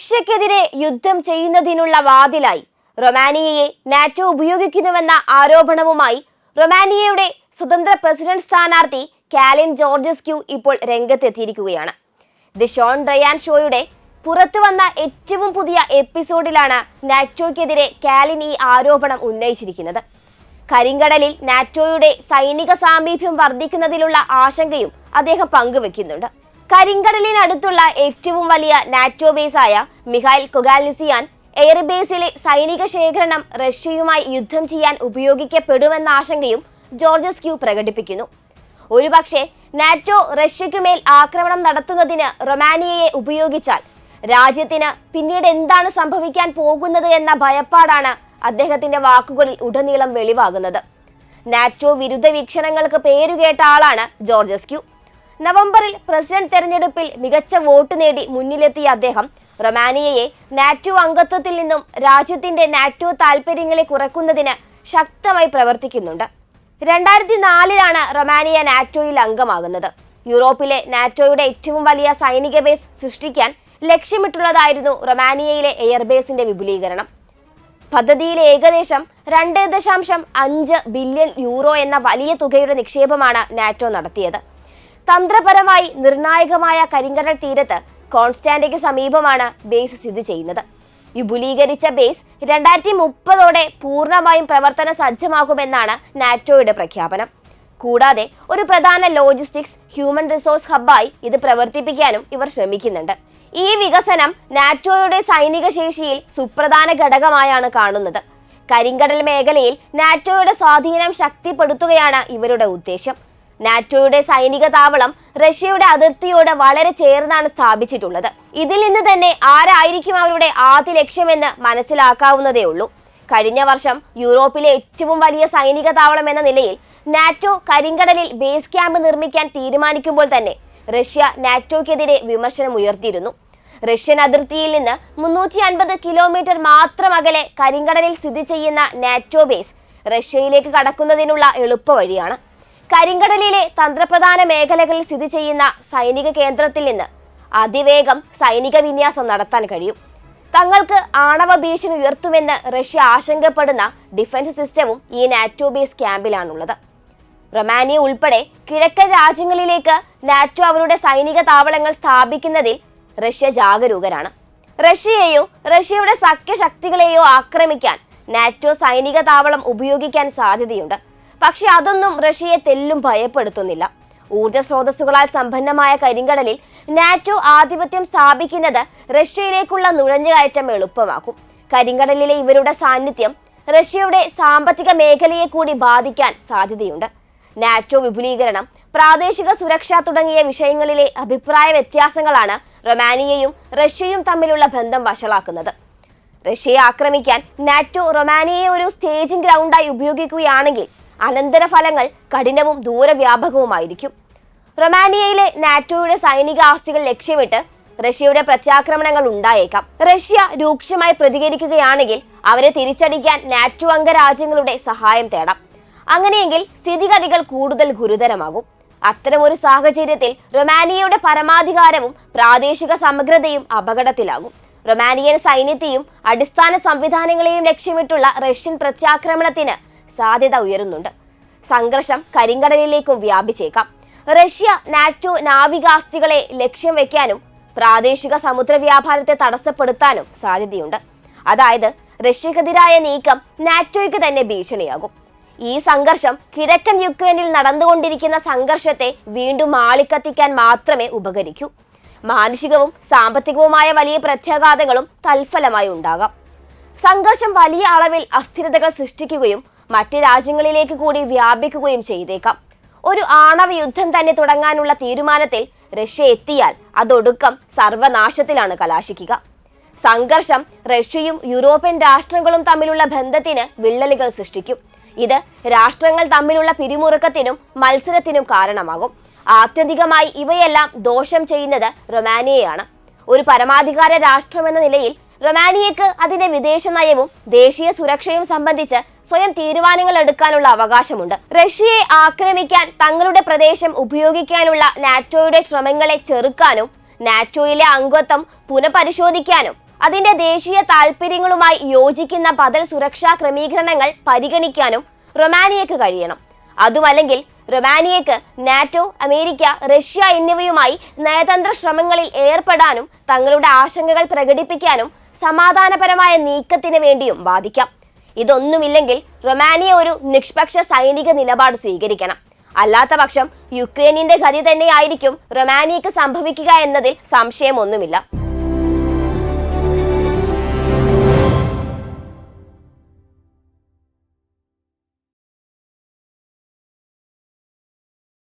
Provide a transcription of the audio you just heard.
റഷ്യക്കെതിരെ യുദ്ധം ചെയ്യുന്നതിനുള്ള വാതിലായി. റൊമാനിയയെ നാറ്റോ ഉപയോഗിക്കുന്നുവെന്ന ആരോപണവുമായി റൊമാനിയയുടെ സ്വതന്ത്ര പ്രസിഡന്റ് സ്ഥാനാർത്ഥി കാലിൻ ജോർജസ്ക്യു ഇപ്പോൾ രംഗത്തെത്തിയിരിക്കുകയാണ്. ദി ഷോൺ ഡ്രയാൻ ഷോയുടെ പുറത്തു വന്ന ഏറ്റവും പുതിയ എപ്പിസോഡിലാണ് നാറ്റോയ്ക്കെതിരെ കാലിൻ ഈ ആരോപണം ഉന്നയിച്ചിരിക്കുന്നത്. കരിങ്കടലിൽ നാറ്റോയുടെ സൈനിക സാമീപ്യം വർദ്ധിക്കുന്നതിലുള്ള ആശങ്കയും അദ്ദേഹം പങ്കുവെക്കുന്നുണ്ട്. കരിങ്കടലിനടുത്തുള്ള ഏറ്റവും വലിയ നാറ്റോ ബേസായ മിഹായിൽ കൊഗാലിസിയാൻ എയർബേസിലെ സൈനിക ശേഖരണം റഷ്യയുമായി യുദ്ധം ചെയ്യാൻ ഉപയോഗിക്കപ്പെടുമെന്ന ആശങ്കയും ജോർജസ് ക്യൂ പ്രകടിപ്പിക്കുന്നു. ഒരുപക്ഷെ നാറ്റോ റഷ്യയ്ക്കുമേൽ ആക്രമണം നടത്തുന്നതിന് റൊമാനിയയെ ഉപയോഗിച്ചാൽ രാജ്യത്തിന് പിന്നീട് എന്താണ് സംഭവിക്കാൻ പോകുന്നത് എന്ന ഭയപ്പാടാണ് അദ്ദേഹത്തിന്റെ വാക്കുകളിൽ ഉടനീളം വെളിവാകുന്നത്. നാറ്റോ വിരുദ്ധ വീക്ഷണങ്ങൾക്ക് പേരുകേട്ട ആളാണ് ജോർജസ് ക്യൂ. നവംബറിൽ പ്രസിഡന്റ് തെരഞ്ഞെടുപ്പിൽ മികച്ച വോട്ട് നേടി മുന്നിലെത്തിയ അദ്ദേഹം റൊമാനിയയെ നാറ്റോ അംഗത്വത്തിൽ നിന്നും രാജ്യത്തിന്റെ നാറ്റോ താൽപര്യങ്ങളെ കുറയ്ക്കുന്നതിന് ശക്തമായി പ്രവർത്തിക്കുന്നുണ്ട്. രണ്ടായിരത്തി നാലിലാണ് റൊമാനിയ നാറ്റോയിൽ അംഗമാകുന്നത്. യൂറോപ്പിലെ നാറ്റോയുടെ ഏറ്റവും വലിയ സൈനിക ബേസ് സൃഷ്ടിക്കാൻ ലക്ഷ്യമിട്ടുള്ളതായിരുന്നു റൊമാനിയയിലെ എയർബേസിന്റെ വിപുലീകരണം. പദ്ധതിയിൽ ഏകദേശം രണ്ട് ദശാംശം അഞ്ച് ബില്യൺ യൂറോ എന്ന വലിയ തുകയുടെ നിക്ഷേപമാണ് നാറ്റോ നടത്തിയത്. തന്ത്രപരമായി നിർണായകമായ കരിങ്കടൽ തീരത്ത് കോൺസ്റ്റാന്റയ്ക്ക് സമീപമാണ് ബേസ് സ്ഥിതി ചെയ്യുന്നത്. വിപുലീകരിച്ച ബേസ് രണ്ടായിരത്തി മുപ്പതോടെ പൂർണമായും പ്രവർത്തന സജ്ജമാകുമെന്നാണ് നാറ്റോയുടെ പ്രഖ്യാപനം. കൂടാതെ ഒരു പ്രധാന ലോജിസ്റ്റിക്സ് ഹ്യൂമൻ റിസോഴ്സ് ഹബ്ബായി ഇത് പ്രവർത്തിപ്പിക്കാനും ഇവർ ശ്രമിക്കുന്നുണ്ട്. ഈ വികസനം നാറ്റോയുടെ സൈനിക ശേഷിയിൽ സുപ്രധാന ഘടകമായാണ് കാണുന്നത്. കരിങ്കടൽ മേഖലയിൽ നാറ്റോയുടെ സ്വാധീനം ശക്തിപ്പെടുത്തുകയാണ് ഇവരുടെ ഉദ്ദേശം നാറ്റോയുടെ സൈനിക താവളം റഷ്യയുടെ അതിർത്തിയോട് വളരെ ചേർന്നാണ് സ്ഥാപിച്ചിട്ടുള്ളത്. ഇതിൽ നിന്ന് തന്നെ ആരായിരിക്കും അവരുടെ ആദ്യ ലക്ഷ്യമെന്ന് മനസ്സിലാക്കാവുന്നതേ ഉള്ളൂ. കഴിഞ്ഞ വർഷം യൂറോപ്പിലെ ഏറ്റവും വലിയ സൈനിക താവളം എന്ന നിലയിൽ നാറ്റോ കരിങ്കടലിൽ ബേസ് ക്യാമ്പ് നിർമ്മിക്കാൻ തീരുമാനിക്കുമ്പോൾ തന്നെ റഷ്യ നാറ്റോയ്ക്കെതിരെ വിമർശനം ഉയർത്തിയിരുന്നു. റഷ്യൻ അതിർത്തിയിൽ നിന്ന് മുന്നൂറ്റി അൻപത് കിലോമീറ്റർ മാത്രം അകലെ കരിങ്കടലിൽ സ്ഥിതി ചെയ്യുന്ന നാറ്റോ ബേസ് റഷ്യയിലേക്ക് കടക്കുന്നതിനുള്ള എളുപ്പവഴിയാണ്. കരിങ്കടലിലെ തന്ത്രപ്രധാന മേഖലകളിൽ സ്ഥിതി ചെയ്യുന്ന സൈനിക കേന്ദ്രത്തിൽ നിന്ന് അതിവേഗം സൈനിക വിന്യാസം നടത്താൻ കഴിയും. തങ്ങൾക്ക് ആണവ ഭീഷണി ഉയർത്തുമെന്ന് റഷ്യ ആശങ്കപ്പെടുന്ന ഡിഫൻസ് സിസ്റ്റവും ഈ നാറ്റോ ബേസ് ക്യാമ്പിലാണുള്ളത്. റൊമാനിയ ഉൾപ്പെടെ കിഴക്കൻ രാജ്യങ്ങളിലേക്ക് നാറ്റോ അവരുടെ സൈനിക താവളങ്ങൾ സ്ഥാപിക്കുന്നതിൽ റഷ്യ ജാഗരൂകരാണ്. റഷ്യയെയോ റഷ്യയുടെ സഖ്യശക്തികളെയോ ആക്രമിക്കാൻ നാറ്റോ സൈനിക താവളം ഉപയോഗിക്കാൻ സാധ്യതയുണ്ട്. പക്ഷെ അതൊന്നും റഷ്യയെ തെല്ലും ഭയപ്പെടുത്തുന്നില്ല. ഊർജ സ്രോതസ്സുകളാൽ സമ്പന്നമായ കരിങ്കടലിൽ നാറ്റോ ആധിപത്യം സ്ഥാപിക്കുന്നത് റഷ്യയിലേക്കുള്ള നുഴഞ്ഞുകയറ്റം എളുപ്പമാക്കും. കരിങ്കടലിലെ ഇവരുടെ സാന്നിധ്യം റഷ്യയുടെ സാമ്പത്തിക മേഖലയെ കൂടി ബാധിക്കാൻ സാധ്യതയുണ്ട്. നാറ്റോ വിപുലീകരണം പ്രാദേശിക സുരക്ഷ തുടങ്ങിയ വിഷയങ്ങളിലെ അഭിപ്രായ വ്യത്യാസങ്ങളാണ് റൊമാനിയയും റഷ്യയും തമ്മിലുള്ള ബന്ധം വഷളാക്കുന്നത്. റഷ്യയെ ആക്രമിക്കാൻ നാറ്റോ റൊമാനിയയെ ഒരു സ്റ്റേജിംഗ് ഗ്രൗണ്ടായി ഉപയോഗിക്കുകയാണെങ്കിൽ അനന്തരഫലങ്ങൾ കഠിനവും ദൂരവ്യാപകവുമായിരിക്കും. റൊമാനിയയിലെ നാറ്റോയുടെ സൈനിക ആസ്തികൾ ലക്ഷ്യമിട്ട് റഷ്യയുടെ പ്രത്യാക്രമണങ്ങൾ ഉണ്ടായേക്കാം. റഷ്യ രൂക്ഷമായി പ്രതികരിക്കുകയാണെങ്കിൽ അവരെ തിരിച്ചടിക്കാൻ നാറ്റോ അംഗരാജ്യങ്ങളുടെ സഹായം തേടാം. അങ്ങനെയെങ്കിൽ സ്ഥിതിഗതികൾ കൂടുതൽ ഗുരുതരമാകും. അത്തരമൊരു സാഹചര്യത്തിൽ റൊമാനിയയുടെ പരമാധികാരവും പ്രാദേശിക സമഗ്രതയും അപകടത്തിലാകും. റൊമാനിയൻ സൈന്യത്തെയും അടിസ്ഥാന സംവിധാനങ്ങളെയും ലക്ഷ്യമിട്ടുള്ള റഷ്യൻ പ്രത്യാക്രമണത്തിന് സാധ്യത ഉയരുന്നുണ്ട്. സംഘർഷം കരിങ്കടലിലേക്കും വ്യാപിച്ചേക്കാം. റഷ്യ നാറ്റോ നാവികാസ്തികളെ ലക്ഷ്യം വെക്കാനും പ്രാദേശിക സമുദ്ര വ്യാപാരത്തെ തടസ്സപ്പെടുത്താനും സാധ്യതയുണ്ട്. അതായത് റഷ്യക്കെതിരായ നീക്കം നാറ്റോയ്ക്ക് തന്നെ ഭീഷണിയാകും. ഈ സംഘർഷം കിഴക്കൻ യുക്രൈനിൽ നടന്നുകൊണ്ടിരിക്കുന്ന സംഘർഷത്തെ വീണ്ടും ആളിക്കത്തിക്കാൻ മാത്രമേ ഉപകരിക്കൂ. മാനുഷികവും സാമ്പത്തികവുമായ വലിയ പ്രത്യാഘാതങ്ങളും തൽഫലമായി ഉണ്ടാകാം. സംഘർഷം വലിയ അളവിൽ അസ്ഥിരതകൾ സൃഷ്ടിക്കുകയും മറ്റ് രാജ്യങ്ങളിലേക്ക് കൂടി വ്യാപിക്കുകയും ചെയ്തേക്കാം. ഒരു ആണവ യുദ്ധം തന്നെ തുടങ്ങാനുള്ള തീരുമാനത്തിൽ റഷ്യ എത്തിയാൽ അതൊടുക്കം സർവനാശത്തിലാണ് കലാശിക്കുക. സംഘർഷം റഷ്യയും യൂറോപ്യൻ രാഷ്ട്രങ്ങളും തമ്മിലുള്ള ബന്ധത്തിന് വിള്ളലുകൾ സൃഷ്ടിക്കും. ഇത് രാഷ്ട്രങ്ങൾ തമ്മിലുള്ള പിരിമുറുക്കത്തിനും മത്സരത്തിനും കാരണമാകും. ആത്യന്തികമായി ഇവയെല്ലാം ദോഷം ചെയ്യുന്നത് റൊമാനിയയാണ്. ഒരു പരമാധികാര രാഷ്ട്രമെന്ന നിലയിൽ റൊമാനിയക്ക് അതിന്റെ വിദേശ നയവും ദേശീയ സുരക്ഷയും സംബന്ധിച്ച് സ്വയം തീരുമാനങ്ങൾ എടുക്കാനുള്ള അവകാശമുണ്ട്. റഷ്യയെ ആക്രമിക്കാൻ തങ്ങളുടെ പ്രദേശം ഉപയോഗിക്കാനുള്ള നാറ്റോയുടെ ശ്രമങ്ങളെ ചെറുക്കാനും നാറ്റോയിലെ അംഗത്വം പുനഃപരിശോധിക്കാനും അതിന്റെ ദേശീയ താൽപര്യങ്ങളുമായി യോജിക്കുന്ന ബദൽ സുരക്ഷാ ക്രമീകരണങ്ങൾ പരിഗണിക്കാനും റൊമാനിയക്ക് കഴിയണം. അതുമല്ലെങ്കിൽ റൊമാനിയക്ക് നാറ്റോ അമേരിക്ക റഷ്യ എന്നിവയുമായി നയതന്ത്ര ശ്രമങ്ങളിൽ ഏർപ്പെടാനും തങ്ങളുടെ ആശങ്കകൾ പ്രകടിപ്പിക്കാനും സമാധാനപരമായ നീക്കത്തിന് വേണ്ടിയും വാദിക്കാം ഇതൊന്നുമില്ലെങ്കിൽ റൊമാനിയ ഒരു നിഷ്പക്ഷ സൈനിക നിലപാട് സ്വീകരിക്കണം. അല്ലാത്ത പക്ഷം യുക്രൈനിന്റെ ഗതി തന്നെയായിരിക്കും റൊമാനിയക്ക് സംഭവിക്കുക എന്നതിൽ സംശയമൊന്നുമില്ല.